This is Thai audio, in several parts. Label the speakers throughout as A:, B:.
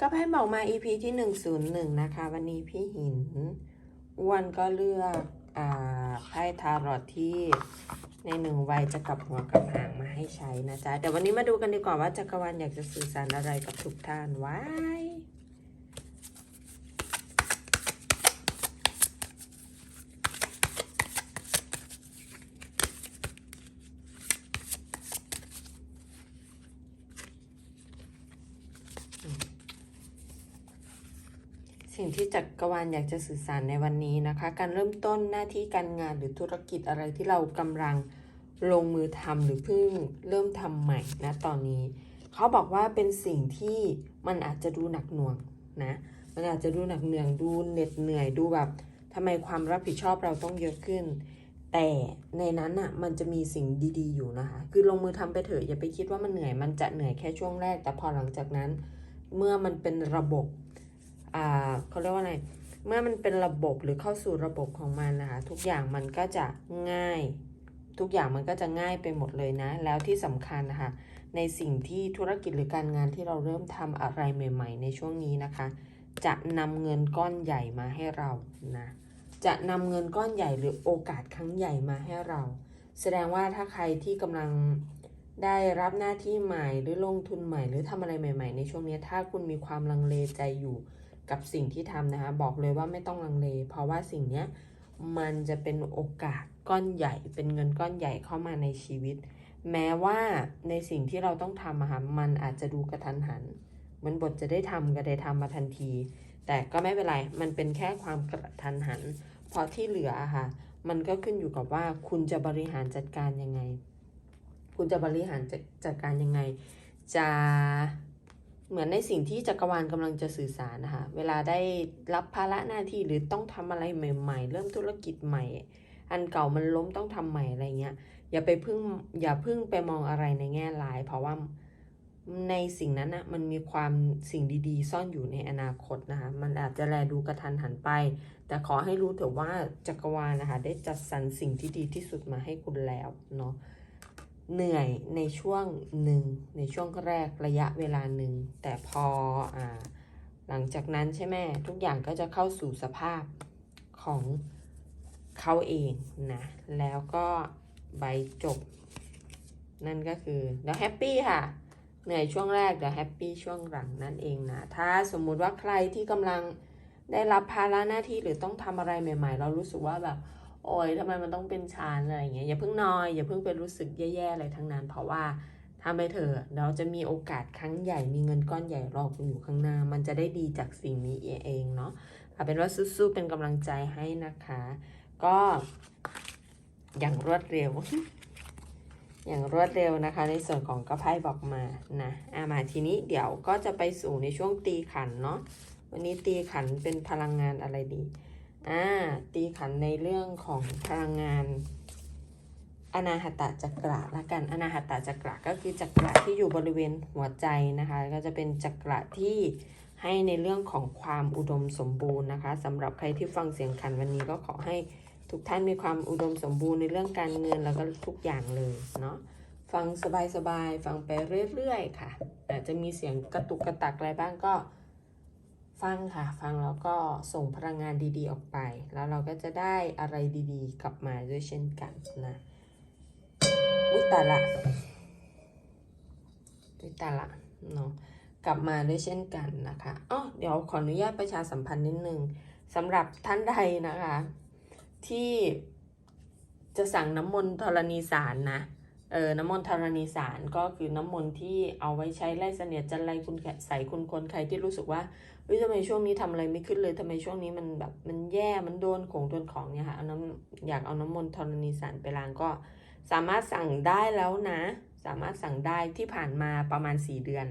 A: ก็ไพ่บอกมา EP ที่ 101 นะคะ วันนี้พี่หินอ้วนก็เลือกอ่าไพ่ทารอตที่ในหนึ่งวัยจะกลับหัวกลับหางมาให้ใช้นะจ๊ะ เดี๋ยววันนี้มาดูกันดีกว่าว่าจักรวาลอยากจะสื่อสารอะไรกับทุกท่านไว้ สิ่งที่จักรวาลอยากจะสื่อสารในวันนี้นะคะ การเริ่มต้นหน้าที่การงานหรือธุรกิจอะไรที่เรากำลังลงมือทำหรือเพิ่งเริ่มทำใหม่นะตอนนี้ เขาบอกว่าเป็นสิ่งที่มันอาจจะดูหนักหน่วงนะมันอาจจะดูหนักเหนื่อยดูเหน็ดเหนื่อยดูแบบทำไมความรับผิดชอบเราต้องเยอะขึ้น แต่ในนั้นอะมันจะมีสิ่งดีๆ อยู่นะคะ คือลงมือทำไปเถอะอย่าไปคิดว่ามันเหนื่อยมันจะเหนื่อยแค่ช่วงแรก แต่พอหลังจากนั้น เมื่อมันเป็นระบบ เขาเรียกว่าอะไร เมื่อมันเป็นระบบหรือเข้าสู่ระบบของมันนะคะ ทุกอย่างมันก็จะง่าย ทุกอย่างมันก็จะง่ายไปหมดเลยนะ แล้วที่สำคัญนะคะ ในสิ่งที่ธุรกิจหรือการงานที่เราเริ่มทำอะไรใหม่ ๆ ในช่วงนี้นะคะ จะนำเงินก้อนใหญ่มาให้เรานะ จะนำเงินก้อนใหญ่หรือโอกาสครั้งใหญ่มาให้เรา แสดงว่าถ้าใครที่กำลังได้รับหน้าที่ใหม่หรือลงทุนใหม่ หรือทำอะไรใหม่ ๆ ในช่วงนี้ถ้าคุณมีความลังเลใจอยู่ กับสิ่งที่ทำนะคะ บอกเลยว่าไม่ต้องลังเล เพราะว่าสิ่งนี้มันจะเป็นโอกาสก้อนใหญ่ เป็นเงินก้อนใหญ่เข้ามาในชีวิต แม้ว่าในสิ่งที่เราต้องทำอะค่ะมันอาจจะดูกระทันหัน เหมันบทจะได้ทำก็ได้ทำมาทันที แต่ก็ไม่เป็นไร มันเป็นแค่ความกระทันหัน เพราะที่เหลือค่ะ มันก็ขึ้นอยู่กับว่าคุณจะบริหารจัดการยังไง คุณจะบริหารจจัดการยังไง จะ เหมือนในสิ่งที่จักรวาลกำลังจะสื่อสารนะคะ เวลาได้รับภาระหน้าที่หรือต้องทำอะไรใหม่ ๆ เริ่มธุรกิจใหม่ อันเก่ามันล้มต้องทำใหม่อะไรเงี้ย อย่าไปพึ่งอย่าพึ่งไปมองอะไรในแง่ร้าย เพราะว่าในสิ่งนั้นนะมันมีความสิ่งดีๆ ซ่อนอยู่ในอนาคตนะคะ มันอาจจะแลดูกระทันหันไป แต่ขอให้รู้เถอะว่าจักรวาลนะคะ ได้จัดสรรสิ่งที่ดีที่สุดมาให้คุณแล้วเนาะ เหนื่อยในช่วงหนึ่งในช่วงแรกระยะเวลาหนึ่งแต่พออ่าหลังจากนั้นใช่ไหมทุกอย่างก็จะเข้าสู่สภาพของเขาเองนะแล้วก็ใบจบ นั่นก็คือเดี๋ยวแฮปปี้ค่ะ เหนื่อยช่วงแรกเดี๋ยวแฮปปี้ช่วงหลังนั่นเองนะถ้าสมมุติว่าใครที่กำลังได้รับภาระหน้าที่หรือต้องทำอะไรใหม่ ๆ เรารู้สึกว่าแบบ โอ้ยทำไมมันต้องเป็นชานอะไรอย่างเงี้ยอย่าเพิ่งนอยอย่าเพิ่งไปรู้สึกแย่ๆอะไรทั้งนั้น เพราะว่าทำไปเถอะเราจะมีโอกาสครั้งใหญ่มีเงินก้อนใหญ่รอคุณอยู่ข้างหน้า มันจะได้ดีจากสิ่งนี้เองเนาะเอาเป็นว่าสู้ๆเป็นกำลังใจให้นะคะ ก็อย่างรวดเร็ว อย่างรวดเร็วนะคะ ในส่วนของกระไพ่บอกมานะอามาทีนี้เดี๋ยวก็จะไปสู่ในช่วงตีขันเนาะวันนี้ตีขันเป็นพลังงานอะไรดี อ่าตีขันในเรื่องของพลังงานอนาหตจักระละกันอนาหตจักระก็คือจักระที่อยู่บริเวณหัวใจนะคะ ก็จะเป็นจักระที่ให้ในเรื่องของความอุดมสมบูรณ์นะคะสำหรับใครที่ฟังเสียงขันวันนี้ก็ขอให้ทุกท่านมีความอุดมสมบูรณ์ในเรื่องการเงินแล้วก็ทุกอย่างเลยเนาะฟังสบายๆฟังไปเรื่อยๆค่ะอาจจะมีเสียงกระตุกกระตักอะไรบ้างก็ ฟังค่ะ ฟังแล้วก็ส่งพลังงานดีๆออกไป แล้วเราก็จะได้อะไรดีๆ กลับมาด้วยเช่นกันนะวิตาละวิตาละเนาะกลับมาด้วยเช่นกันนะคะอ๋อเดี๋ยวขออนุญาตประชาสัมพันธ์นิดนึงสำหรับท่านใดนะคะ ที่จะสั่งน้ำมนต์ธรณีสารนะเออน้ำมนต์ธรณีสารก็คือน้ำมนต์ที่เอาไว้ใช้ไล่เสนียดจันไรคุณใส่คุณคนใครที่รู้สึกว่า เฮ้ยทำไมช่วงนี้ทำอะไรไม่ขึ้นเลยทำไมช่วงนี้มันแบบมันแย่มันโดนของโดนของเนี่ยค่ะเอาน้ำอยากเอาน้ำมนต์ธรณีสารไปล้างก็ สามารถสั่งได้แล้วนะ สามารถสั่งได้ที่ผ่านมาประมาณสี่เดือน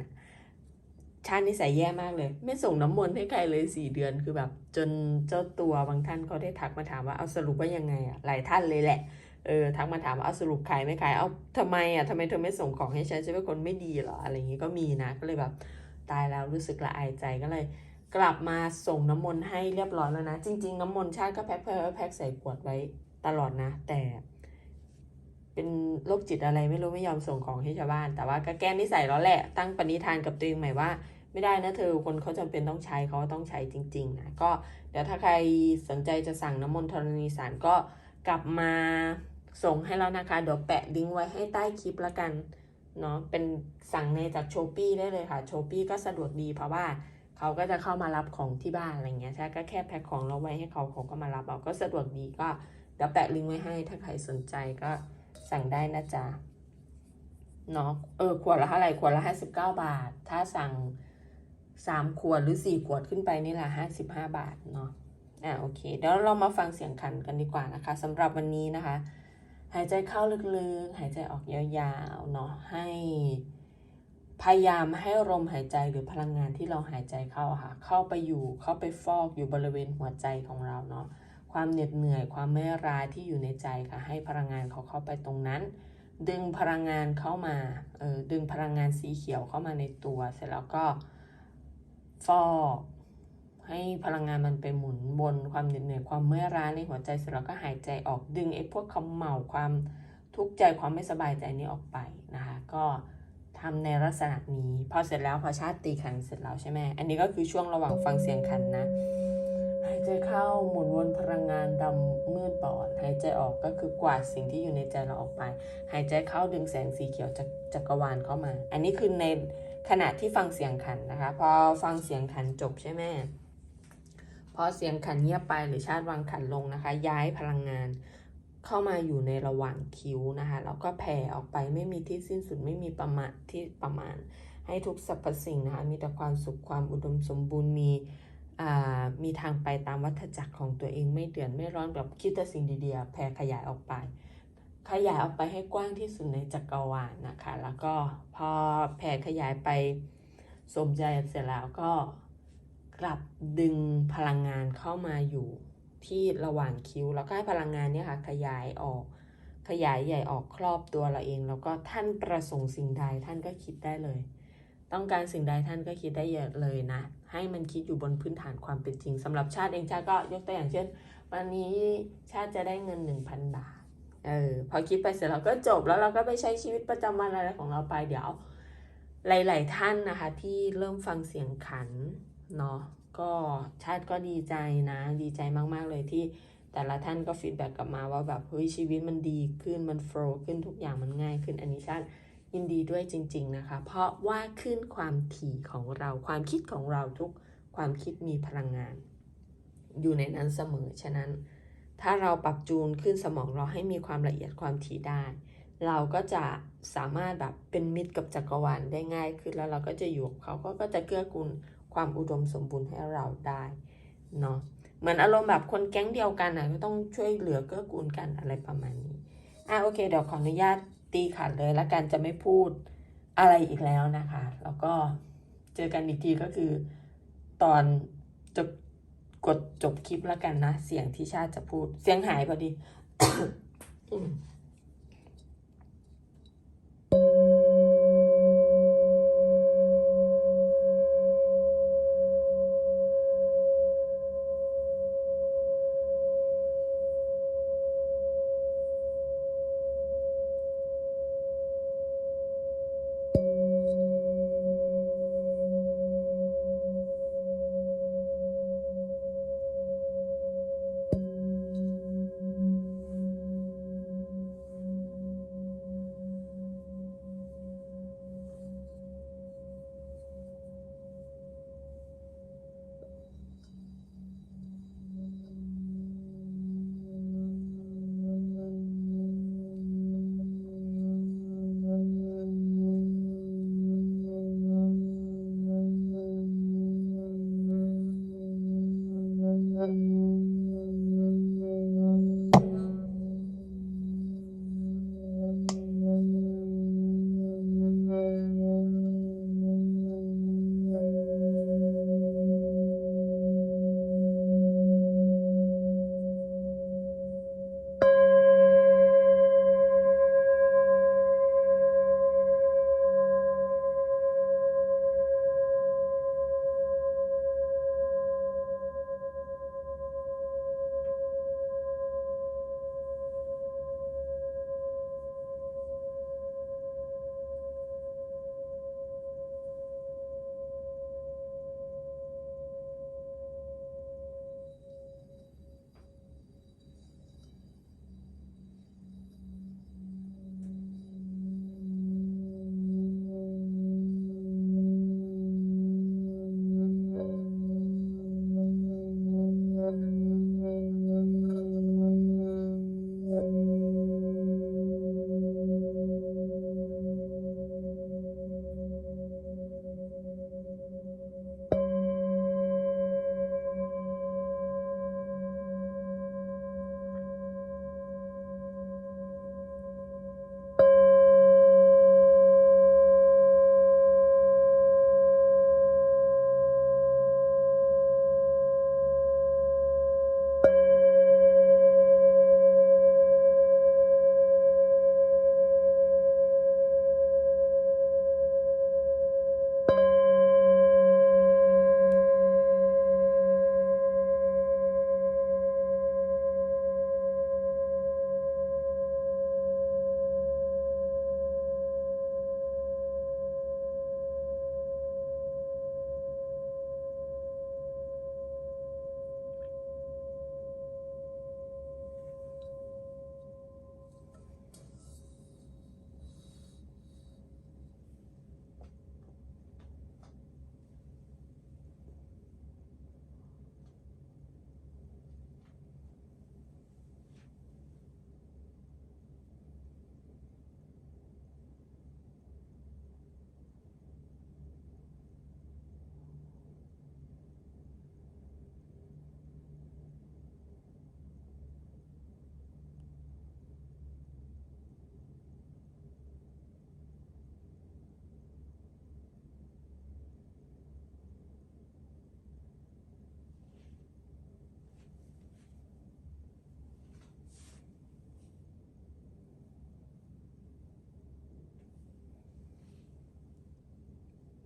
A: ชาตินิสัยแย่มากเลย ไม่ส่งน้ำมนต์ให้ใครเลยสี่เดือนคือแบบ จนเจ้าตัวบางท่านเขาได้ทักมาถามว่าเอาสรุปว่ายังไงอะหลายท่านเลยแหละเออทักมาถามว่าเอาสรุปขายไม่ขายเอาทำไมอะทำไมเธอไม่ส่งของให้ฉันฉันเป็นคนไม่ดีเหรออะไรอย่างงี้ก็มีนะก็เลยแบบตายแล้วรู้สึกละอายใจก็เลย กลับมาส่งน้ำมนต์ให้เรียบร้อยแล้วนะ จริง ๆ น้ำมนต์ชาติก็แพ็คแพ็คแพ็คใส่ขวดไว้ตลอดนะ แต่ เป็นโรคจิตอะไรไม่รู้ไม่ยอมส่งของให้ชาวบ้าน แต่ว่าก็แก้นิสัยแล้วแหละ ตั้งปณิธานกับตัวเองใหม่ว่า ไม่ได้นะเธอคนเขาจำเป็นต้องใช้เขาต้องใช้จริง ๆ นะ ก็เดี๋ยวถ้าใครสนใจจะสั่งน้ำมนต์ธรณีสารก็กลับมาส่งให้แล้วนะคะ เดี๋ยวแปะลิงก์ไว้ให้ใต้คลิปละกันเนาะเป็นสั่งในจากโชปี้ได้เลยค่ะโชปี้ก็สะดวกดีเพราะว่า เขาก็จะเข้ามารับของที่บ้านอะไรเงี้ยใช่ก็แค่แพ็คของเราไว้ให้เขาเขาก็มารับเอาก็สะดวกดีก็เดี๋ยวแปะลิงก์ไว้ให้ถ้าใครสนใจก็สั่งได้นะจ๊ะเนาะเออขวดละเท่าไหร่ขวดละห้าสิบเก้าบาท ถ้าสั่งสามขวดหรือสี่ขวดขึ้นไปนี่แหละห้าสิบห้าบาทเนาะอ่าโอเคเดี๋ยวเรามาฟังเสียงคันกันดีกว่านะคะสำหรับวันนี้นะคะ หายใจเข้าลึกๆ หายใจออกยาวๆเนาะให้ พยายามให้ลมหายใจหรือพลังงานที่เราหายใจเข้าค่ะ เข้าไปอยู่เข้าไปฟอกอยู่บริเวณหัวใจของเราเนาะความเหน็ดเหนื่อยความไม่ร้ายที่อยู่ในใจค่ะ ให้พลังงานเขาเข้าไปตรงนั้น ดึงพลังงานเข้ามาเออดึงพลังงานสีเขียวเข้ามาในตัว เสร็จแล้วก็ฟอกให้พลังงานมันไปหมุนบนความเหน็ดเหนื่อยความเมื่อยล้าในหัวใจเสร็จแล้วก็หายใจออกดึงไอ้พวกคำเหมาความทุกข์ใจความไม่สบายใจนี้ออกไปนะคะก็ ทำในลักษณะนี้พอเสร็จแล้วพอชาติตีขันเสร็จแล้วใช่ไหมอันนี้ก็คือช่วงระหว่างฟังเสียงขันนะหายใจเข้าหมุนวนพลังงานดำมืดบอดหายใจออกก็คือกวาดสิ่งที่อยู่ในใจเราออกไป หายใจเข้าดึงแสงสีเขียวจากจักรวาลเข้ามา อันนี้คือในขณะที่ฟังเสียงขันนะคะพอฟังเสียงขันจบใช่ไหมพอเสียงขันเงียบไปหรือชาติวางขันลงนะคะ ย้ายพลังงาน เข้ามาอยู่ในระหว่างคิ้วนะคะแล้วก็แผ่ออกไปไม่มีที่สิ้นสุดไม่มีประมาณที่ประมาณ ให้ทุกสรรพสิ่งนะคะมีแต่ความสุขความอุดมสมบูรณ์มีอ่ามีทางไปตามวัฏจักรของตัวเองไม่เดือดไม่ร้อนแบบคิดแต่สิ่งดีๆแผ่ขยายออกไป ขยายออกไปให้กว้างที่สุดในจักรวาลนะคะ แล้วก็พอแผ่ขยายไปสมใจเสร็จแล้วก็กลับดึงพลังงานเข้ามาอยู่ ที่ระหว่างคิ้ว แล้วก็ให้พลังงานเนี่ยค่ะขยายออก ขยายใหญ่ออกครอบตัวเราเอง แล้วก็ท่านประสงค์สิ่งใดท่านก็คิดได้เลย ต้องการสิ่งใดท่านก็คิดได้เยอะเลยนะ ให้มันคิดอยู่บนพื้นฐานความเป็นจริงสำหรับชาติเองชาติก็ยกตัวอย่างเช่น วันนี้ชาติจะได้เงิน 1,000 บาทเออพอคิดไปเสร็จเราก็จบแล้วเราก็ไปใช้ชีวิตประจำวันอะไรของเราไปเดี๋ยว หลาย ๆ ท่านนะคะ ที่เริ่มฟังเสียงขันเนาะ ก็ชาติก็ดีใจนะ ดีใจมาก ๆ เลยที่แต่ละท่านก็ฟีดแบ็กกลับมาว่าแบบเฮ้ยชีวิตมันดีขึ้นมันโฟล์ขึ้นทุกอย่างมันง่ายขึ้นอันนี้ชาติยินดีด้วยจริง ๆนะคะ เพราะว่าขึ้นความถี่ของเราความคิดของเราทุกความคิดมีพลังงาน อยู่ในนั้นเสมอฉะนั้น ถ้าเราปรับจูนขึ้นสมองเราให้มีความละเอียดความถี่ได้ เราก็จะสามารถแบบเป็นมิตรกับจักรวาลได้ง่ายขึ้นแล้วเราก็จะอยู่กับเขาก็ก็จะเกื้อกูล ความอุดมสมบูรณ์ให้เราได้เนาะเหมือนอารมณ์แบบคนแก๊งเดียวกันอะก็ต้องช่วยเหลือเกื้อกูลกันอะไรประมาณนี้อะโอเคเดี๋ยวขออนุญาตตีขัดเลยแล้วกันจะไม่พูดอะไรอีกแล้วนะคะ แล้วก็เจอกันอีกทีก็คือตอนจบกดจบคลิปแล้วกันนะ เสียงที่ชาติจะพูด เสียงหายพอดี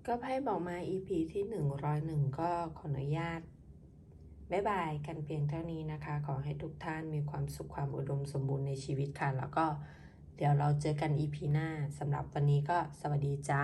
A: ก็ไพ่บอกมา EP ที่ 101 ก็ขออนุญาตบ๊ายบายกันเพียงเท่านี้นะคะ ขอให้ทุกท่านมีความสุขความอุดมสมบูรณ์ในชีวิตค่ะ แล้วก็เดี๋ยวเราเจอกัน EP หน้าสำหรับวันนี้ก็สวัสดีจ้า